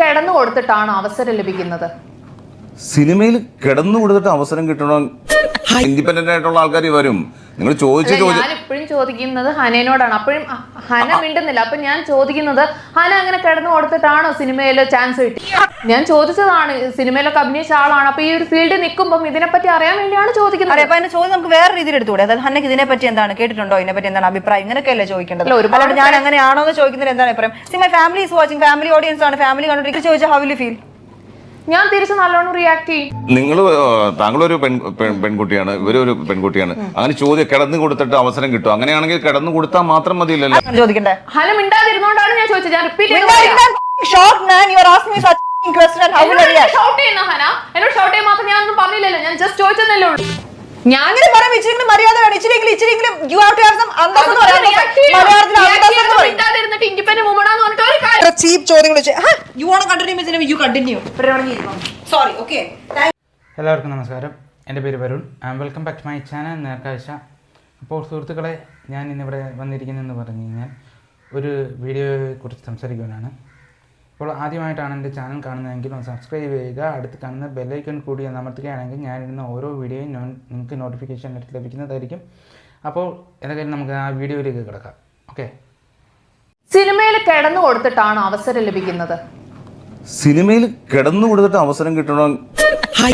കിടന്നു കൊടുത്തിട്ടാണ് അവസരം ലഭിക്കുന്നത്? സിനിമയിൽ കിടന്നു കൊടുത്തിട്ട് അവസരം കിട്ടണം? ഇൻഡിപെൻഡന്റ് ആയിട്ടുള്ള ആൾക്കാർ വരും. നിങ്ങൾ ചോദിച്ച് ഞാൻ ഇപ്പോഴും ചോദിക്കുന്നത് ഹനയോടാണ് അപ്പോഴും ഹന മിണ്ടുന്നില്ല. അപ്പൊ ഞാൻ ചോദിക്കുന്നത് ഹന അങ്ങനെ കിടന്നു കൊടുത്തിട്ടാണോ സിനിമയിൽ ചാൻസ് കിട്ടി ഞാൻ ചോദിച്ചതാണ് സിനിമയിലൊക്കെ അഭിനയിച്ച ആളാണ്. അപ്പൊ ഈ ഒരു ഫീൽഡ് നിൽക്കുമ്പോൾ ഇതിനെപ്പറ്റി അറിയാൻ വേണ്ടിയാണ് ചോദിക്കുന്നത്. അപ്പൊ അതിന്റെ ചോദ്യം നമുക്ക് വേറെ രീതിയിൽ എടുത്തുകൂടെ? അതായത് ഹനക്ക് ഇതിനെപ്പറ്റി എന്താണ്? കേട്ടിട്ടുണ്ടോ? ഇതിനെപ്പറ്റി എന്താണ് അഭിപ്രായം? ഇങ്ങനെയൊക്കെയല്ലേ ചോദിക്കേണ്ടത്. ഒരുപാട് ഞാൻ അങ്ങനെയാണോ എന്ന് ചോദിക്കുന്നതിന് എന്താണ് അഭിപ്രായം? See my family is watching family audience ആണ്. ഫാമിലി കണ്ടിട്ട് ചോദിച്ചാൽ ഹൗ വിൽ ഫീൽ ഞാൻ തിരിച്ച് നല്ലോണം റിയാക്ട് ചെയ്യും. നിങ്ങൾ താങ്കളൊരു പെൺ പെൺ- പെൺകുട്ടിയാണ് ഇവരൊരു പെൺകുട്ടിയാണ്. അങ്ങനെ ചോദ്യം കിടന്നു കൊടുത്തിട്ട് അവസരം കിട്ടും. അങ്ങനെയാണെങ്കിൽ കിടന്നു കൊടുത്താൽ മാത്രം മതിയില്ലല്ലോ. അങ്ങനെ ചോദിക്കണ്ടേ? ഹന മിണ്ടാതിരുന്നോണ്ടാണ് ഞാൻ ചോദിച്ചത്. ഞാൻ റിപ്പീറ്റ് ചെയ്യുന്ന ഹന? എന്നോട് ഷൗട്ട് ചെയ്യാൻ മാത്രം ഞാൻ ഒന്നും പറഞ്ഞില്ലല്ലോ. ഞാൻ ജസ്റ്റ് ചോദിച്ചതല്ലേ ഉള്ളൂ. ഞാൻ അങ്ങനെ പറയാം ഇച്ചിരിയെങ്കിലും മര്യാദ വേണം. ഇച്ചിരിയെങ്കിലും ഇച്ചിരിയെങ്കിലും you have to have some അന്തസ്സ് എന്ന് പറയാം മലയാളത്തിൽ എന്ന് പറയും. ചോദ്യങ്ങൾ you continue you continue sorry എല്ലാവർക്കും നമസ്കാരം. എന്റെ പേര് Varun. And welcome back to my channel Nerkazhcha. അപ്പോൾ സുഹൃത്തുക്കളെ ഞാൻ ഇന്നിവിടെ വന്നിരിക്കുന്നതെന്ന് പറഞ്ഞു കഴിഞ്ഞാൽ ഒരു വീഡിയോയെക്കുറിച്ച് സംസാരിക്കുവാനാണ്. അപ്പോൾ ആദ്യമായിട്ടാണ് എന്റെ ചാനൽ കാണുന്നതെങ്കിൽ ഒന്ന് സബ്സ്ക്രൈബ് ചെയ്യുക. അടുത്ത് കാണുന്ന ബെല്ലൈക്കൺ കൂടി ഒന്ന് അമർത്തുകയാണെങ്കിൽ ഞാനിടുന്ന ഓരോ വീഡിയോയും നോ നിങ്ങൾക്ക് നോട്ടിഫിക്കേഷൻ ലഭിക്കുന്നതായിരിക്കും. അപ്പോൾ എന്തായാലും നമുക്ക് ആ വീഡിയോയിലേക്ക് കിടക്കാം. ഓക്കെ സിനിമയിൽ കിടന്നു കൊടുത്തിട്ടാണ് അവസരം ലഭിക്കുന്നത്. സിനിമയിൽ കിടന്നു കൊടുത്തിട്ട് അവസരം കിട്ടണം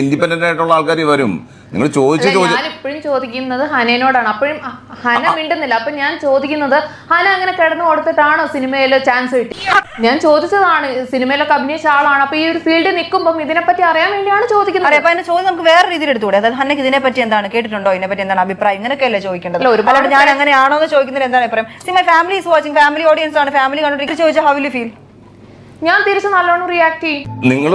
ഇൻഡിപെൻഡന്റ് ആയിട്ടുള്ള ആൾക്കാർ വരും. നിങ്ങൾ ചോദിച്ച് ഞാൻ ഇപ്പോഴും ചോദിക്കുന്നത് ഹനയോടാണ് അപ്പോഴും ഹന മിണ്ടുന്നില്ല. അപ്പൊ ഞാൻ ചോദിക്കുന്നത് ഹന അങ്ങനെ കിടന്നു കൊടുത്തിട്ടാണോ സിനിമയിൽ ചാൻസ് കിട്ടി? ഞാൻ ചോദിച്ചതാണ് സിനിമയിലൊക്കെ അഭിനയിച്ച ആളാണ്. അപ്പൊ ഈ ഒരു ഫീൽഡിൽ നിൽക്കുമ്പോൾ ഇതിനെപ്പറ്റി അറിയാൻ വേണ്ടിയാണ് ചോദിക്കുന്നത്. അപ്പൊ അതിന്റെ ചോദ്യം നമുക്ക് വേറെ രീതിയിൽ എടുത്തുകൂടെ? അതായത് ഹനക്ക് ഇതിനെപ്പറ്റി എന്താണ് കേട്ടിട്ടുണ്ടോ? ഇതിനെപ്പറ്റി എന്താണ് അഭിപ്രായം? ഇങ്ങനെയൊക്കെയല്ലേ ചോദിക്കേണ്ടത്? ഒരുപാട് ഞാൻ അങ്ങനെയാണോ എന്ന് ചോദിക്കുന്നത് എന്താണ് അഭിപ്രായം? See my family is watching family audience ആണ് ഫാമിലി കണ്ടിട്ട് ചോദിച്ചാൽ ഹൗ വിൽ ഫീൽ ഞാൻ തിരിച്ച് നല്ലോണം റിയാക്ട് ചെയ്യും. നിങ്ങൾ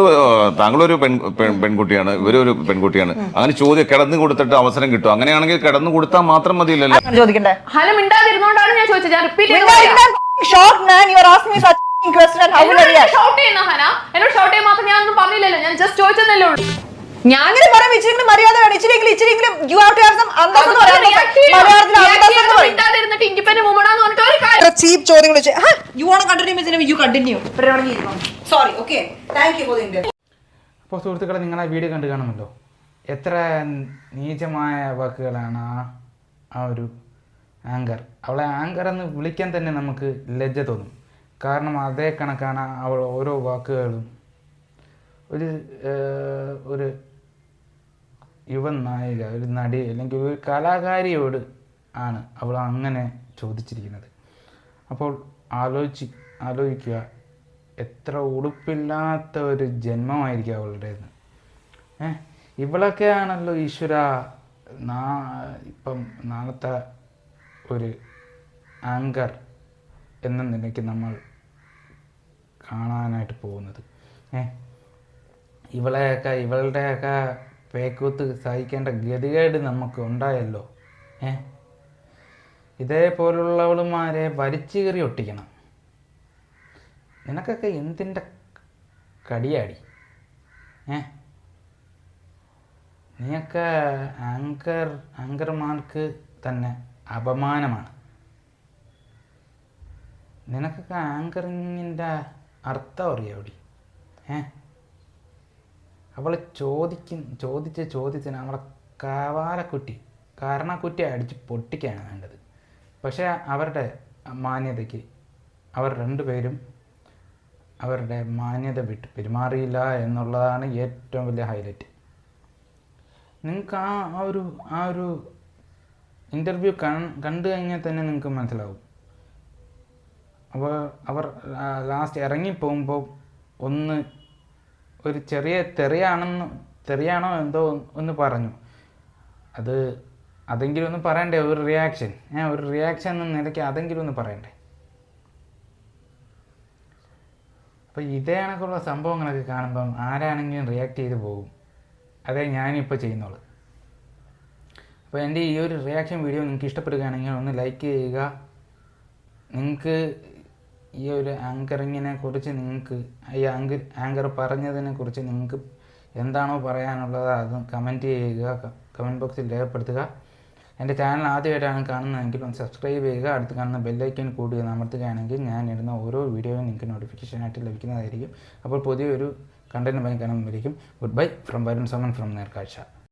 താങ്കളൊരു പെൺ പെൺ- പെൺകുട്ടിയാണ് ഇവരൊരു പെൺകുട്ടിയാണ്. അങ്ങനെ ചോദ്യം കിടന്നു കൊടുത്തിട്ട് അവസരം കിട്ടും. അങ്ങനെയാണെങ്കിൽ കിടന്നു കൊടുത്താൽ മാത്രം മതിയില്ലല്ലോ. ചോദിക്കണ്ടേ? ഹലം മിണ്ടാതിരുന്നോണ്ടാണ് ഞാൻ ചോദിച്ചത്. ഞാൻ repeat short man you are? ചെയ്യുന്ന ഹന? എന്നോട് ചെയ്യാൻ മാത്രം ഞാൻ ഒന്നും പറഞ്ഞില്ലല്ലോ. ഞാൻ ജസ്റ്റ് ഉള്ളൂ. പറയാം ഇച്ചിരി മര്യാദ വേണം. ഇച്ചിരിയെങ്കിലും ഇച്ചിരിയെങ്കിലും you have to have some എന്ന് പറയാം മലയാളത്തിൽ അന്തസ്സ് എന്ന് പറയും മിണ്ടാതിരുന്നിട്ട് ഇൻഡിപെൻഡന്റ് വുമൺ ആണെന്ന് പറഞ്ഞിട്ട് ഒരു കാര്യം ഇത്ര ചീപ്പ് ചോദ്യങ്ങൾ you want continue you continue sorry okay thank you അപ്പോൾ സുഹൃത്തുക്കളെ നിങ്ങൾ ആ വീഡിയോ കണ്ടു കാണുമല്ലോ എത്ര നീചമായ വാക്കുകളാണ് ആ ആ ഒരു ആങ്കർ അവളെ ആങ്കർ എന്ന് വിളിക്കാൻ തന്നെ നമുക്ക് ലജ്ജ തോന്നും. കാരണം അതേ കണക്കാണ് അവൾ ഓരോ വാക്കുകളും. ഒരു ഒരു യുവ നായിക ഒരു നടി അല്ലെങ്കിൽ ഒരു കലാകാരിയോട് ആണ് അവൾ അങ്ങനെ ചോദിച്ചിരിക്കുന്നത്. അപ്പോൾ ആലോചിച്ച് ആലോചിക്കുക. എത്ര ഉടുപ്പില്ലാത്ത ഒരു ജന്മമായിരിക്കും അവളുടേത് ഏ? ഇവളൊക്കെയാണല്ലോ ഈശ്വര നാ ഇപ്പം നാളത്തെ ഒരു ആങ്കർ എന്ന നിലയ്ക്ക് നമ്മൾ കാണാനായിട്ട് പോകുന്നത്. ഏ? ഇവളെയൊക്കെ ഇവളുടെയൊക്കെ പേക്കൂത്ത് സഹിക്കേണ്ട ഗതികേട് നമുക്ക് ഉണ്ടായല്ലോ. ഏ? ഇതേപോലുള്ളവളുമാരെ വലിച്ചു കയറി ഒട്ടിക്കണം. നിനക്കൊക്കെ എന്തിന്റെ കടിയാടി? ഏ? നീയൊക്കെ ആങ്കർ ആങ്കർമാർക്ക് തന്നെ അപമാനമാണ്. നിനക്കൊക്കെ ആങ്കറിങ്ങിന്റെ അർത്ഥം അറിയാവിടി. ഏ? അവൾ ചോദിക്കും ചോദിച്ച ചോദ്യത്തിന് അവളെ കവാലക്കുറ്റി കാരണക്കുറ്റി അടിച്ച് പൊട്ടിക്കാണ് വേണ്ടത്. പക്ഷേ അവരുടെ മാന്യതയ്ക്ക് അവർ രണ്ടുപേരും അവരുടെ മാന്യത വിട്ട് പെരുമാറിയില്ല എന്നുള്ളതാണ് ഏറ്റവും വലിയ ഹൈലൈറ്റ് നിങ്ങൾക്ക് ആ ആ ഒരു ആ ഒരു ഇന്റർവ്യൂ കണ്ടു കഴിഞ്ഞാൽ തന്നെ നിങ്ങൾക്ക് മനസ്സിലാവും. അപ്പോൾ അവർ ലാസ്റ്റ് ഇറങ്ങിപ്പോകുമ്പോൾ ഒന്ന് ഒരു ചെറിയ തെറിയാണെന്ന് തെറിയാണോ എന്തോ ഒന്ന് പറഞ്ഞു. അത് അതെങ്കിലും ഒന്ന് പറയണ്ടേ? ഒരു റിയാക്ഷൻ ഏ ഒരു റിയാക്ഷൻ എന്ന നിലയ്ക്ക് അതെങ്കിലും ഒന്ന് പറയണ്ടേ? അപ്പോൾ ഇതേ കണക്കുള്ള സംഭവങ്ങളൊക്കെ കാണുമ്പം ആരാണെങ്കിലും റിയാക്ട് ചെയ്ത് പോകും. അതേ ഞാനിപ്പോൾ ചെയ്യുന്നുള്ളൂ. അപ്പോൾ എന്റെ ഈ ഒരു റിയാക്ഷൻ വീഡിയോ നിങ്ങൾക്ക് ഇഷ്ടപ്പെടുകയാണെങ്കിൽ ഒന്ന് ലൈക്ക് ചെയ്യുക. നിങ്ങൾക്ക് ഈ ഒരു ആങ്കറിങ്ങിനെ കുറിച്ച് നിങ്ങൾക്ക് ഈ ആങ്കർ ആങ്കർ പറഞ്ഞതിനെ കുറിച്ച് നിങ്ങൾക്ക് എന്താണോ പറയാനുള്ളത് അത് കമന്റ് ചെയ്യുക കമന്റ് ബോക്സിൽ രേഖപ്പെടുത്തുക. എന്റെ ചാനൽ ആദ്യമായിട്ടാണ് കാണുന്നതെങ്കിൽ ഒന്ന് സബ്സ്ക്രൈബ് ചെയ്യുക. അടുത്ത് കാണുന്ന ബെല്ലൈക്കൻ കൂടി അമർത്തുകയാണെങ്കിൽ ഞാൻ ഇടുന്ന ഓരോ വീഡിയോയും നിങ്ങൾക്ക് നോട്ടിഫിക്കേഷനായിട്ട് ലഭിക്കുന്നതായിരിക്കും. അപ്പോൾ പുതിയൊരു കണ്ടന്റുമായി കാണുമ്പോഴേക്കും good bye from Varun Saman from Nerkazhcha